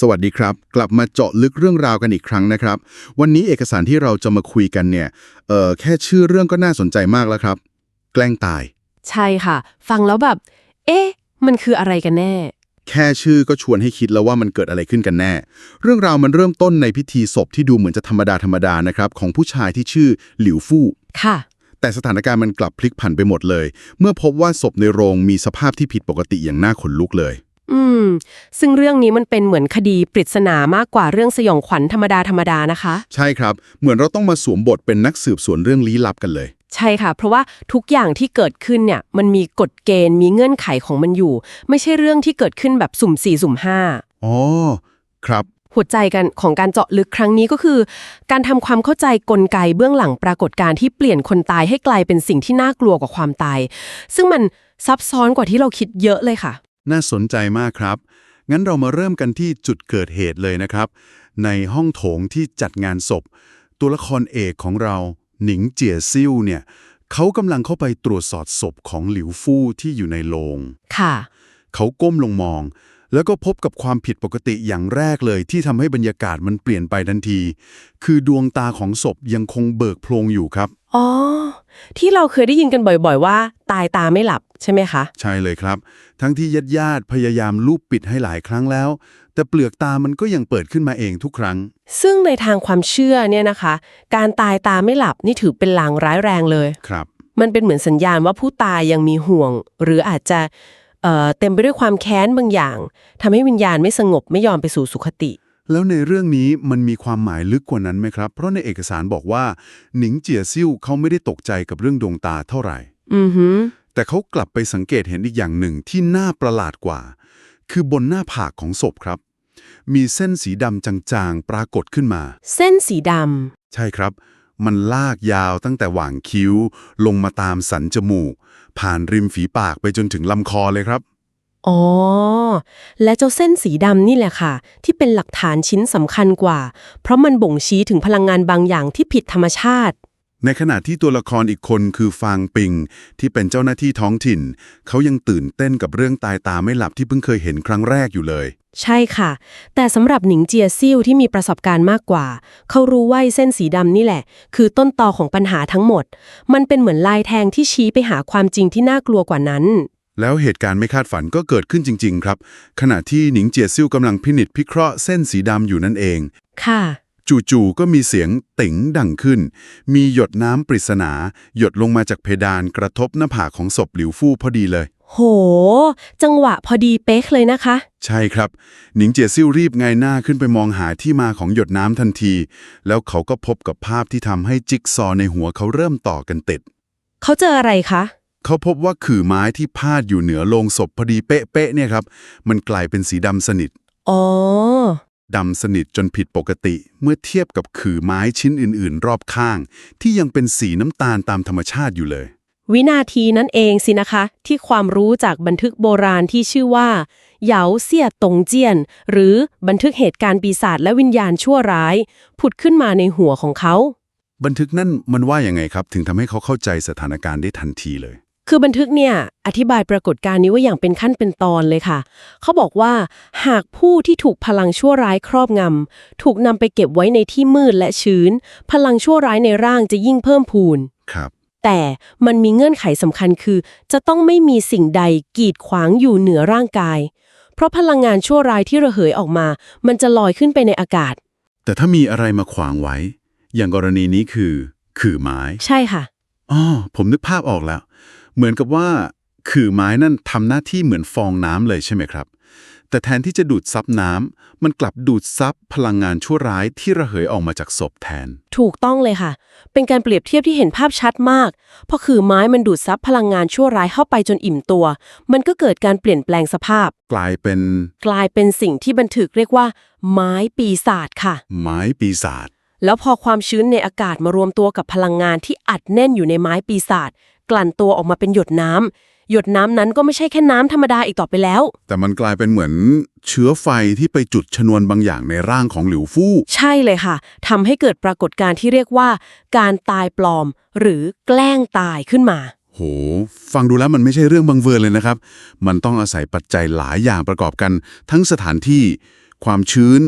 สวัสดีครับ กลับมาเจาะลึกเรื่องราวกันอีกครั้งนะครับ วันนี้เอกสารที่เราจะมาคุยกันเนี่ยเอ่อแค่ชื่อเรื่องก็น่าสนใจมากแล้วครับ แกล้งตาย ใช่ค่ะ ฟังแล้วแบบ เอ๊ะ มันคืออะไรกันแน่ แค่ชื่อก็ชวนให้คิดแล้วว่ามันเกิดอะไรขึ้นกันแน่ เรื่องราวมันเริ่มต้นในพิธีศพที่ดูเหมือนจะธรรมดาธรรมดานะครับของผู้ชายที่ชื่อหลิวฟู่ค่ะ แต่สถานการณ์มันกลับพลิกผันไปหมดเลย เมื่อพบว่าศพในโรงมีสภาพที่ผิดปกติอย่างน่าขนลุกเลย อืม ซึ่งเรื่องนี้มันเป็นเหมือนคดีปริศนามากกว่าเรื่องสยองขวัญธรรมดาธรรมดานะคะ ใช่ครับ เหมือนเราต้องมาสวมบทเป็นนักสืบสวนเรื่องลี้ลับกันเลย ใช่ค่ะ เพราะว่าทุกอย่างที่เกิดขึ้นเนี่ยมันมีกฎเกณฑ์มีเงื่อนไขของมันอยู่ ไม่ใช่เรื่องที่เกิดขึ้นแบบสุ่มสี่สุ่มห้าอ๋อ ครับ หัวใจกันของการเจาะลึกครั้งนี้ก็คือ การทำความเข้าใจกลไกเบื้องหลังปรากฏการณ์ที่เปลี่ยนคนตายให้กลายเป็นสิ่งที่น่ากลัวกว่าความตาย ซึ่งมันซับซ้อนกว่าที่เราคิดเยอะเลยค่ะ น่าสนใจมากครับ งั้นเรามาเริ่มกันที่จุดเกิดเหตุเลยนะครับ ในห้องโถงที่จัดงานศพ ตัวละครเอกของเราหนิงเจียซิ่วเนี่ยเขากำลังเข้าไปตรวจสอบศพของหลิวฟู่ที่อยู่ในโรงค่ะ เขาก้มลงมอง แล้วก็พบกับความผิดปกติอย่างแรกเลย ที่ทำให้บรรยากาศมันเปลี่ยนไปทันที คือดวงตาของศพยังคงเบิกโพลงอยู่ครับ อ๋อ ที่เราเคยได้ยินกันบ่อยๆ ว่า ตายตาไม่หลับใช่ไหมคะ ใช่เลยครับ ทั้งที่ญาติญาติๆพยายามลูบปิดให้หลายครั้งแล้ว แต่เปลือกตามันก็ยังเปิดขึ้นมาเองทุกครั้ง ซึ่งในทางความเชื่อเนี่ยนะคะ การตายตาไม่หลับนี่ถือเป็นลางร้ายแรงเลย ครับ มันเป็นเหมือนสัญญาณว่าผู้ตายยังมีห่วง หรืออาจจะ เอ่อเต็มไปด้วยความแค้นบางอย่างทำให้วิญญาณไม่สงบไม่ยอมไปสู่สุคติ แล้วในเรื่องนี้มันมีความหมายลึกกว่านั้นไหมครับ เพราะในเอกสารบอกว่า หนิงเจียซิ่วเขาไม่ได้ตกใจกับเรื่องดวงตาเท่าไหร่ อือหือแต่เขากลับไปสังเกตเห็นอีกอย่างหนึ่งที่น่าประหลาดกว่า คือบนหน้าผากของศพครับ มีเส้นสีดำจางๆ ปรากฏขึ้นมา เส้นสีดใช่ครับ มันลากยาวตั้งแต่หว่างคิ้ว ลงมาตามสันจมูก ผ่านริมฝีปากไปจนถึงลำคอเลยครับำอ๋อ และเจ้าเส้นสีดำนี่แหละค่ะ ที่เป็นหลักฐานชิ้นสำคัญกว่า เพราะมันบ่งชี้ถึงพลังงานบางอย่างที่ผิดธรรมชาติ ในขณะที่ตัวละครอีกคนคือฟางปิง ที่เป็นเจ้าหน้าที่ท้องถิ่น เขายังตื่นเต้นกับเรื่องตายตาไม่หลับที่เพิ่งเคยเห็นครั้งแรกอยู่เลย ใช่ค่ะ แต่สำหรับหนิงเจียซิ่วที่มีประสบการณ์มากกว่า เขารู้ว่าไอ้เส้นสีดำนี่แหละ คือต้นตอของปัญหาทั้งหมด มันเป็นเหมือนลายแทงที่ชี้ไปหาความจริงที่น่ากลัวกว่านั้น แล้วเหตุการณ์ไม่คาดฝันก็เกิดขึ้นจริง ๆ ครับ ขณะที่หนิงเจียซิ่วกำลังพินิจพิเคราะห์เส้นสีดำอยู่นั่นเอง ค่ะ จู่ๆก็มีเสียงติ๋งดังขึ้น มีหยดน้ำปริศนา หยดลงมาจากเพดานกระทบหน้าผากของศพหลิวฟู่พอดีเลย โห จังหวะพอดีเป๊ะเลยนะคะ ใช่ครับ หนิงเจียซิ่วรีบไงายหน้าขึ้นไปมองหาที่มาของหยดน้ำทันที แล้วเขาก็พบกับภาพที่ทำให้จิ๊กซอว์ในหัวเขาเริ่มต่อกันติด เขาเจออะไรคะ เขาพบว่าขื่อไม้ที่พาดอยู่เหนือโลงศพพอดีเป๊ะๆเนี่ยครับ มันกลายเป็นสีดำสนิทอ๋อ ดำสนิทจนผิดปกติ เมื่อเทียบกับขื่อไม้ชิ้นอื่นๆ รอบข้าง ที่ยังเป็นสีน้ำตาลตามธรรมชาติอยู่เลย วินาทีนั้นเองสินะคะ ที่ความรู้จากบันทึกโบราณที่ชื่อว่า เหยาเสี่ยตงเจียน หรือบันทึกเหตุการณ์ปีศาจและวิญญาณชั่วร้าย ผุดขึ้นมาในหัวของเขา บันทึกนั่นมันว่ายังไงครับ ถึงทำให้เขาเข้าใจสถานการณ์ได้ทันทีเลย คือบันทึกเนี่ย อธิบายปรากฏการณ์นี้ว่าอย่างเป็นขั้นเป็นตอนเลยค่ะ เขาบอกว่า หากผู้ที่ถูกพลังชั่วร้ายครอบงำถูกนำไปเก็บไว้ในที่มืดและชื้น พลังชั่วร้ายในร่างจะยิ่งเพิ่มพูนครับ แต่มันมีเงื่อนไขสำคัญคือ จะต้องไม่มีสิ่งใดกีดขวางอยู่เหนือร่างกาย เพราะพลังงานชั่วร้ายที่ระเหยออกมา มันจะลอยขึ้นไปในอากาศ แต่ถ้ามีอะไรมาขวางไว้ อย่างกรณีนี้คือ ขื่อไม้ ใช่ค่ะ อ๋อ ผมนึกภาพออกแล้ว เหมือนกับว่าขื่อไม้นั่นทำหน้าที่เหมือนฟองน้ำเลยใช่ไหมครับ แต่แทนที่จะดูดซับน้ำมันกลับดูดซับพลังงานชั่วร้ายที่ระเหยออกมาจากศพแทน ถูกต้องเลยค่ะ เป็นการเปรียบเทียบที่เห็นภาพชัดมาก เพราะคือไม้มันดูดซับพลังงานชั่วร้ายเข้าไปจนอิ่มตัว มันก็เกิดการเปลี่ยนแปลงสภาพ กลายเป็น กลายเป็นสิ่งที่บันทึกเรียกว่า ไม้ปีศาจค่ะ ไม้ปีศาจแล้วพอความชื้นในอากาศมารวมตัวกับพลังงานที่อัดแน่นอยู่ในไม้ปีศาจกลั่นตัวออกมาเป็นหยดน้ำ หยดน้ำนั้นก็ไม่ใช่แค่น้ำธรรมดาอีกต่อไปแล้ว แต่มันกลายเป็นเหมือนเชื้อไฟที่ไปจุดชนวนบางอย่างในร่างของหลิวฟู่ ใช่เลยค่ะทำให้เกิดปรากฏการณ์ที่เรียกว่า การตายปลอม หรือแกล้งตายขึ้นมา โห ฟังดูแล้วมันไม่ใช่เรื่องบังเอิญเลยนะครับ มันต้องอาศัยปัจจัยหลายอย่างประกอบกัน ทั้งสถานที่ ความชื้น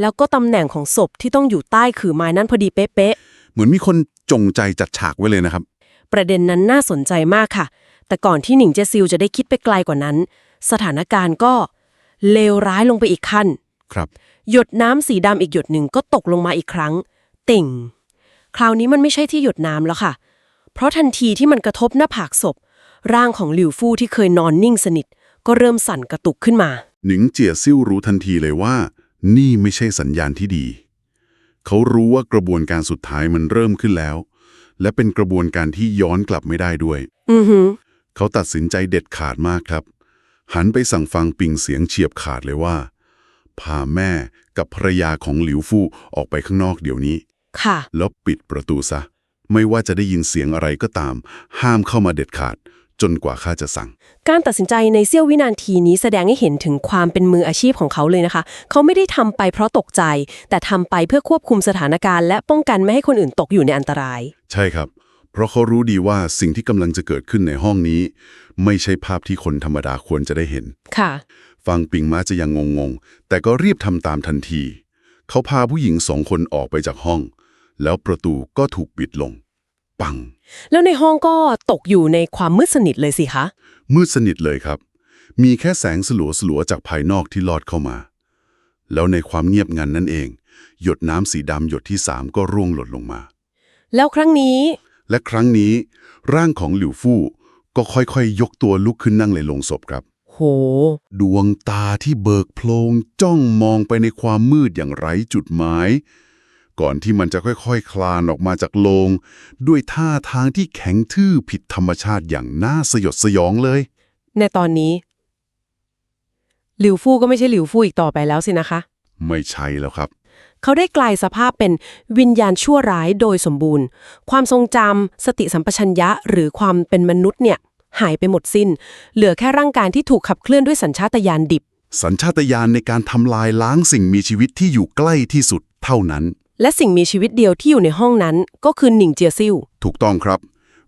แล้วก็ตำแหน่งของศพที่ต้องอยู่ใต้ขื่อไม้นั้นพอดีเป๊ะเหมือนมีคนจงใจจัดฉากไว้เลยนะครับ ๆประเด็นนั้นน่าสนใจมากค่ะ แต่ก่อนที่หนิงเจซิลจะได้คิดไปไกลกว่านั้น สถานการณ์ก็เลวร้ายลงไปอีกขั้น ครับ หยดน้ำสีดำอีกหยดหนึ่งก็ตกลงมาอีกครั้ง ติ่ง คราวนี้มันไม่ใช่ที่หยดน้ำแล้วค่ะ เพราะทันทีที่มันกระทบหน้าผากศพ ร่างของหลิวฟู่ที่เคยนอนนิ่งสนิท ก็เริ่มสั่นกระตุกขึ้นมา หนิงเจียซิ่วรู้ทันทีเลยว่า นี่ไม่ใช่สัญญาณที่ดี เขารู้ว่ากระบวนการสุดท้ายมันเริ่มขึ้นแล้ว และเป็นกระบวนการที่ย้อนกลับไม่ได้ด้วย อือหือ เขาตัดสินใจเด็ดขาดมากครับ หันไปสั่งฟังปิงเสียงเฉียบขาดเลยว่า พาแม่กับภรรยาของหลิวฟู่ออกไปข้างนอกเดี๋ยวนี้ ค่ะ แล้วปิดประตูซะ ไม่ว่าจะได้ยินเสียงอะไรก็ตาม ห้ามเข้ามาเด็ดขาด จนกว่าข้าจะสั่ง การตัดสินใจในเสี้ยววินาทีนี้แสดงให้เห็นถึงความเป็นมืออาชีพของเขาเลยนะคะ เขาไม่ได้ทำไปเพราะตกใจ แต่ทำไปเพื่อควบคุมสถานการณ์และป้องกันไม่ให้คนอื่นตกอยู่ในอันตราย ใช่ครับ เพราะเขารู้ดีว่าสิ่งที่กำลังจะเกิดขึ้นในห้องนี้ ไม่ใช่ภาพที่คนธรรมดาควรจะได้เห็น ค่ะ ฟังปิงมาจะยังงงๆ แต่ก็รีบทำตามทันที เขาพาผู้หญิงสองคนออกไปจากห้อง แล้วประตูก็ถูกปิดลง ปัง แล้วในห้องก็ตกอยู่ในความมืดสนิทเลยสิคะ มืดสนิทเลยครับ มีแค่แสงสลัวๆจากภายนอกที่ลอดเข้ามา แล้วในความเงียบงันนั่นเอง หยดน้ำสีดำหยดที่สามก็ร่วงหล่นลงมา แล้วครั้งนี้ และครั้งนี้ร่างของหลิวฟู่ก็ค่อยๆ ยกตัวลุกขึ้นนั่งในโลงศพครับ โห ดวงตาที่เบิกโพลงจ้องมองไปในความมืดอย่างไร้จุดหมาย ก่อนที่มันจะค่อยๆคคลานออกมาจากโลง ด้วยท่าทางที่แข็งทื่อผิดธรรมชาติอย่างน่าสยดสยองเลย ในตอนนี้ หลิวฟู่ก็ไม่ใช่หลิวฟู่อีกต่อไปแล้วสินะคะ ไม่ใช่แล้วครับ เขาได้กลายสภาพเป็นวิญญาณชั่วร้ายโดยสมบูรณ์ ความทรงจำสติสัมปชัญญะหรือความเป็นมนุษย์เนี่ยหายไปหมดสิ้น เหลือแค่ร่างกายที่ถูกขับเคลื่อนด้วยสัญชาตญาณดิบ สัญชาตญาณในการทำลายล้างสิ่งมีชีวิตที่อยู่ใกล้ที่สุดเท่านั้น และสิ่งมีชีวิตเดียวที่อยู่ในห้องนั้น ก็คือหนิงเจียซิ่วถูกต้องครับ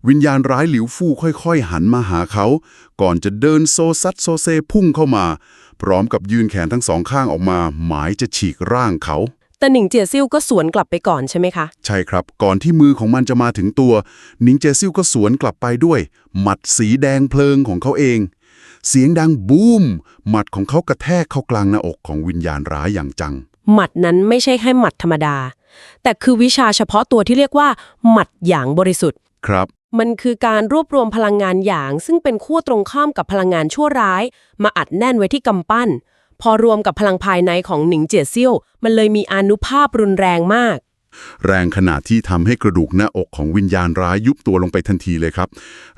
วิญญาณร้ายหลิวฟู่ค่อยๆ หันมาหาเขา ก่อนจะเดินโซซัดโซเซพุ่งเข้ามา พร้อมกับยืนแขนทั้งสองข้างออกมา หมายจะฉีกร่างเขา แต่หนิงเจียซิ่วก็สวนกลับไปก่อนใช่ไหมคะ ใช่ครับ ก่อนที่มือของมันจะมาถึงตัวนิงเจซิลก็สวนกลับไปด้วย หมัดสีแดงเพลิงของเขาเอง เสียงดังบูม หมัดของเขากระแทกเข้ากลางหน้าอกของวิญญาณร้ายอย่างจัง หมัดนั้นไม่ใช่แค่หมัดธรรมดา แต่คือวิชาเฉพาะตัวที่เรียกว่า หมัดหยางบริสุทธิ์ ครับ มันคือการรวบรวมพลังงานหยาง ซึ่งเป็นขั้วตรงข้ามกับพลังงานชั่วร้าย มาอัดแน่นไว้ที่กำปั้น พอรวมกับพลังภายในของหนิงเจียเซี่ยว มันเลยมีอานุภาพรุนแรงมาก แรงขนาดที่ทำให้กระดูกหน้าอกของวิญญาณร้ายยุบตัวลงไปทันทีเลยครับ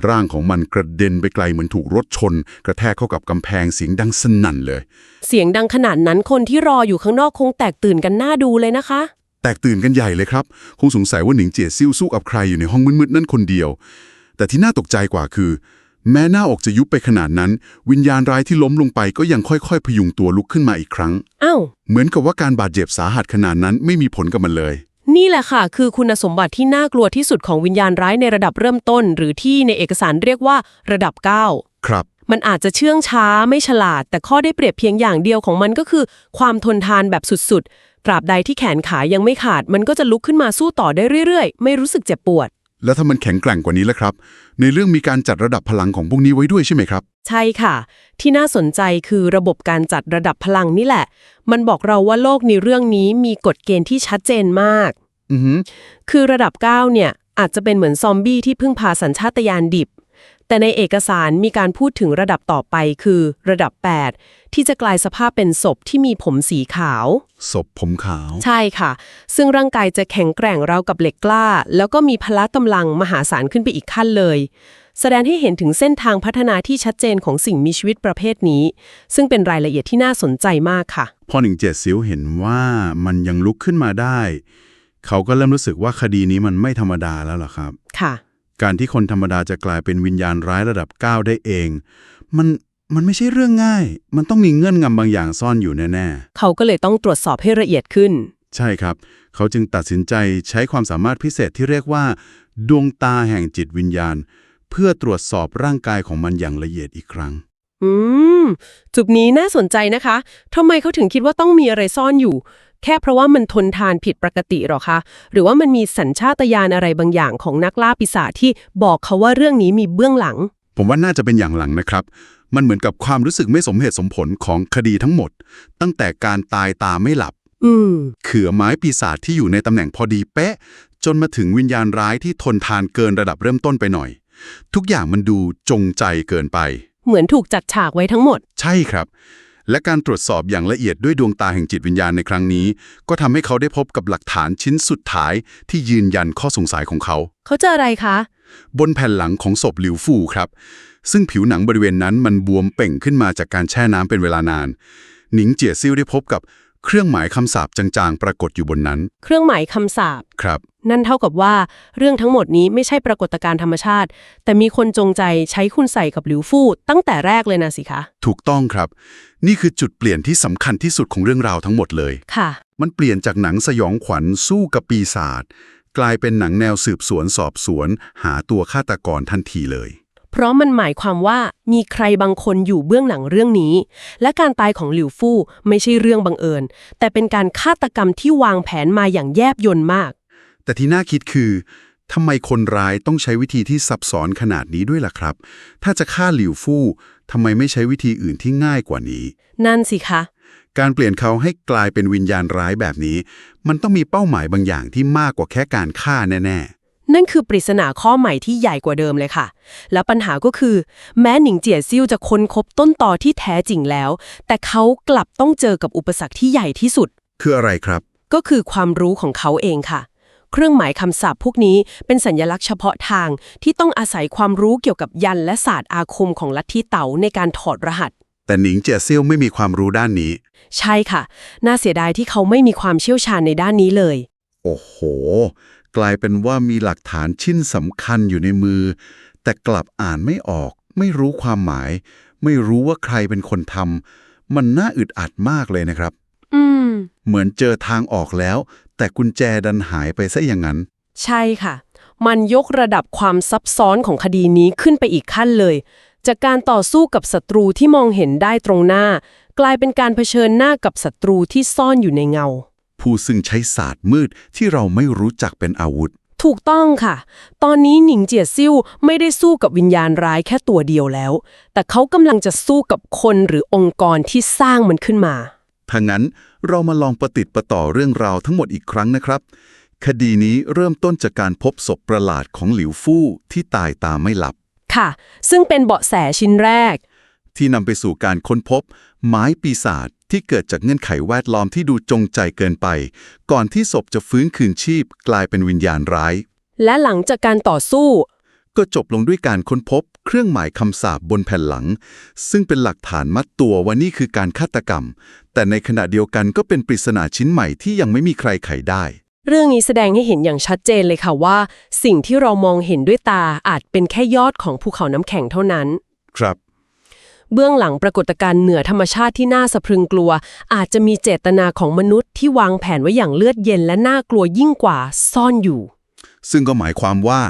ร่างของมันกระเด็นไปไกลเหมือนถูกรถชน กระแทกเข้ากับกำแพงเสียงดังสนั่นเลย เสียงดังขนาดนั้นคนที่รออยู่ข้างนอกคงแตกตื่นกันหน้าดูเลยนะคะ แตกตื่นกันใหญ่เลยครับ คงสงสัยว่าหนิงเจียซิ่วสู้กับใครอยู่ในห้องมืดๆนั่นคนเดียว แต่ที่น่าตกใจกว่าคือ แม้หน้าอกจะยุบไปขนาดนั้น วิญญาณร้ายที่ล้มลงไปก็ยังค่อยๆ พยุงตัวลุกขึ้นมาอีกครั้ง อ้าว เหมือนกับว่าการบาดเจ็บสาหัสขนาดนั้นไม่มีผลกับมันเลย นี่แหละค่ะ คือคุณสมบัติที่น่ากลัวที่สุดของวิญญาณร้ายในระดับเริ่มต้น หรือที่ในเอกสารเรียกว่าระดับ 9 ครับ มันอาจจะเชื่องช้าไม่ฉลาด แต่ข้อได้เปรียบเพียงอย่างเดียวของมันก็คือ ความทนทานแบบสุดๆตราบใดที่แขนขายังไม่ขาด มันก็จะลุกขึ้นมาสู้ต่อได้เรื่อยๆ ไม่รู้สึกเจ็บปวด แล้วถ้ามันแข็งแกร่งกว่านี้ล่ะครับ ในเรื่องมีการจัดระดับพลังของพวกนี้ไว้ด้วยใช่ไหมครับ ใช่ค่ะ ที่น่าสนใจคือระบบการจัดระดับพลังนี่แหละ มันบอกเราว่าโลกในเรื่องนี้มีกฎเกณฑ์ที่ชัดเจนมาก อือหือคือระดับ 9 เนี่ยอาจจะเป็นเหมือนซอมบี้ที่พึ่งพาสัญชาตญาณดิบ แต่ในเอกสารมีการพูดถึงระดับต่อไปคือ ระดับ 8 ที่จะกลายสภาพเป็นศพที่มีผมสีขาว ศพผมขาว ใช่ค่ะ ซึ่งร่างกายจะแข็งแกร่งราวกับเหล็กกล้า แล้วก็มีพละกำลังมหาศาลขึ้นไปอีกขั้นเลย แสดงให้เห็นถึงเส้นทางพัฒนาที่ชัดเจนของสิ่งมีชีวิตประเภทนี้ ซึ่งเป็นรายละเอียดที่น่าสนใจมากค่ะ พอหนิงเจ็ดซิวเห็นว่ามันยังลุกขึ้นมาได้ เขาก็เริ่มรู้สึกว่าคดีนี้มันไม่ธรรมดาแล้วล่ะครับ ค่ะ การที่คนธรรมดาจะกลายเป็นวิญญาณร้ายระดับ 9 ได้เอง มันมันไม่ใช่เรื่องง่าย มันต้องมีเงื่อนงำบางอย่างซ่อนอยู่แน่เขาก็เลยต้องตรวจสอบให้ละเอียดขึ้นๆใช่ครับ เขาจึงตัดสินใจใช้ความสามารถพิเศษที่เรียกว่า ดวงตาแห่งจิตวิญญาณ เพื่อตรวจสอบร่างกายของมันอย่างละเอียดอีกครั้ง อืม จุดนี้น่าสนใจนะคะทำไมเขาถึงคิดว่าต้องมีอะไรซ่อนอยู่ แค่เพราะว่ามันทนทานผิดปกติหรอคะ หรือว่ามันมีสัญชาตญาณอะไรบางอย่างของนักล่าปีศาจที่บอกเขาว่าเรื่องนี้มีเบื้องหลัง ผมว่าน่าจะเป็นอย่างหลังนะครับ มันเหมือนกับความรู้สึกไม่สมเหตุสมผลของคดีทั้งหมด ตั้งแต่การตายตาไม่หลับ อืมเขือไม้ปีศาจที่อยู่ในตำแหน่งพอดีเป๊ะ จนมาถึงวิญญาณร้ายที่ทนทานเกินระดับเริ่มต้นไปหน่อย ทุกอย่างมันดูจงใจเกินไป เหมือนถูกจัดฉากไว้ทั้งหมด ใช่ครับ และการตรวจสอบอย่างละเอียดด้วยดวงตาแห่งจิตวิญญาณในครั้งนี้ ก็ทำให้เขาได้พบกับหลักฐานชิ้นสุดท้ายที่ยืนยันข้อสงสัยของเขา เขาเจออะไรคะ บนแผ่นหลังของศพหลิวฟูครับ ซึ่งผิวหนังบริเวณนั้นมันบวมเป่งขึ้นมาจากการแช่น้ำเป็นเวลานาน หนิงเจียซิ่วได้พบกับ เครื่องหมายคำสาปจางๆ ปรากฏอยู่บนนั้น เครื่องหมายคำสาปครับ นั่นเท่ากับว่าเรื่องทั้งหมดนี้ไม่ใช่ปรากฏการณ์ธรรมชาติ แต่มีคนจงใจใช้คุณใส่กับหลิวฟู่ตั้งแต่แรกเลยนะสิคะ ถูกต้องครับ นี่คือจุดเปลี่ยนที่สำคัญที่สุดของเรื่องราวทั้งหมดเลย ค่ะ มันเปลี่ยนจากหนังสยองขวัญสู้กับปีศาจกลายเป็นหนังแนวสืบสวนสอบสวน หาตัวฆาตกรทันทีเลย เพราะมันหมายความว่ามีใครบางคนอยู่เบื้องหลังเรื่องนี้ และการตายของหลิวฟู่ไม่ใช่เรื่องบังเอิญ แต่เป็นการฆาตกรรมที่วางแผนมาอย่างแยบยลมาก แต่ที่น่าคิดคือทำไมคนร้ายต้องใช้วิธีที่ซับซ้อนขนาดนี้ด้วยล่ะครับ ถ้าจะฆ่าหลิวฟู่ทำไมไม่ใช้วิธีอื่นที่ง่ายกว่านี้ นั่นสิคะ การเปลี่ยนเขาให้กลายเป็นวิญญาณร้ายแบบนี้ มันต้องมีเป้าหมายบางอย่างที่มากกว่าแค่การฆ่าแน่ นั่นคือปริศนาข้อใหม่ที่ใหญ่กว่าเดิมเลยค่ะ และปัญหาก็คือ แม้หนิงเจียซิ่วจะค้นคบต้นตอที่แท้จริงแล้ว แต่เขากลับต้องเจอกับอุปสรรคที่ใหญ่ที่สุดๆคืออะไรครับ ก็คือความรู้ของเขาเองค่ะ เครื่องหมายคำศัพท์พวกนี้เป็นสัญลักษณ์เฉพาะทางที่ต้องอาศัยความรู้เกี่ยวกับยันและศาสตร์อาคมของลัทธิเต๋าในการถอดรหัส แต่หนิงเจียเซียวไม่มีความรู้ด้านนี้ ใช่ค่ะ น่าเสียดายที่เขาไม่มีความเชี่ยวชาญในด้านนี้เลย โอ้โห กลายเป็นว่ามีหลักฐานชิ้นสำคัญอยู่ในมือ แต่กลับอ่านไม่ออก ไม่รู้ความหมาย ไม่รู้ว่าใครเป็นคนทำมันน่าอึดอัดมากเลยนะครับ อืม เหมือนเจอทางออกแล้ว แต่กุญแจดันหายไปซะอย่างนั้น ใช่ค่ะ มันยกระดับความซับซ้อนของคดีนี้ขึ้นไปอีกขั้นเลย จากการต่อสู้กับศัตรูที่มองเห็นได้ตรงหน้า กลายเป็นการเผชิญหน้ากับศัตรูที่ซ่อนอยู่ในเงา ผู้ซึ่งใช้ศาสตร์มืดที่เราไม่รู้จักเป็นอาวุธ ถูกต้องค่ะ ตอนนี้หนิงเจียซิ่วไม่ได้สู้กับวิญญาณร้ายแค่ตัวเดียวแล้ว แต่เขากำลังจะสู้กับคนหรือองค์กรที่สร้างมันขึ้นมาถ้างั้นเรามาลองประติดประต่อเรื่องราวทั้งหมดอีกครั้งนะครับ คดีนี้เริ่มต้นจากการพบศพประหลาดของหลิวฟู่ที่ตายตามไม่หลับ ค่ะ ซึ่งเป็นเบาะแสชิ้นแรก ที่นำไปสู่การค้นพบ ไม้ปีศาจ ที่เกิดจากเงื่อนไขแวดล้อมที่ดูจงใจเกินไป ก่อนที่ศพจะฟื้นคืนชีพ กลายเป็นวิญญาณร้าย และหลังจากการต่อสู้ ก็จบลงด้วยการค้นพบ เครื่องหมายคำสาปบนแผ่นหลัง ซึ่งเป็นหลักฐานมัดตัวว่านี่คือการฆาตกรรม แต่ในขณะเดียวกันก็เป็นปริศนาชิ้นใหม่ที่ยังไม่มีใครไขได้เรื่องนี้แสดงให้เห็นอย่างชัดเจนเลยค่ะว่า สิ่งที่เรามองเห็นด้วยตาอาจเป็นแค่ยอดของภูเขาน้ำแข็งเท่านั้น ครับ เบื้องหลังปรากฏการณ์เหนือธรรมชาติที่น่าสะพรึงกลัว อาจจะมีเจตนาของมนุษย์ที่วางแผนไว้อย่างเลือดเย็นและน่ากลัวยิ่งกว่าซ่อนอยู่ ซึ่งก็หมายความว่า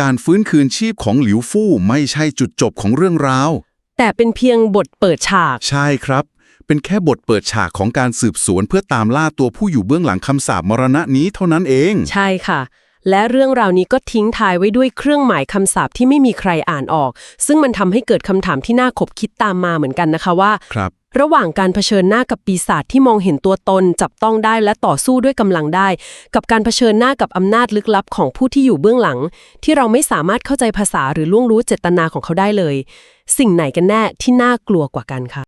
การฟื้นคืนชีพของหลิวฟู่ไม่ใช่จุดจบของเรื่องราว แต่เป็นเพียงบทเปิดฉาก ใช่ครับ เป็นแค่บทเปิดฉากของการสืบสวนเพื่อตามล่าตัวผู้อยู่เบื้องหลังคำสาปมรณะนี้เท่านั้นเอง ใช่ค่ะ และเรื่องราวนี้ก็ทิ้งท้ายไว้ด้วยเครื่องหมายคำสาปที่ไม่มีใครอ่านออก ซึ่งมันทำให้เกิดคำถามที่น่าขบคิดตามมาเหมือนกันนะคะว่าครับระหว่างการเผชิญหน้ากับปีศาจที่มองเห็นตัวตน จับต้องได้และต่อสู้ด้วยกำลังได้ กับการเผชิญหน้ากับอำนาจลึกลับของผู้ที่อยู่เบื้องหลัง ที่เราไม่สามารถเข้าใจภาษาหรือล่วงรู้เจตนาของเขาได้เลย สิ่งไหนกันแน่ที่น่ากลัวกว่ากันคะ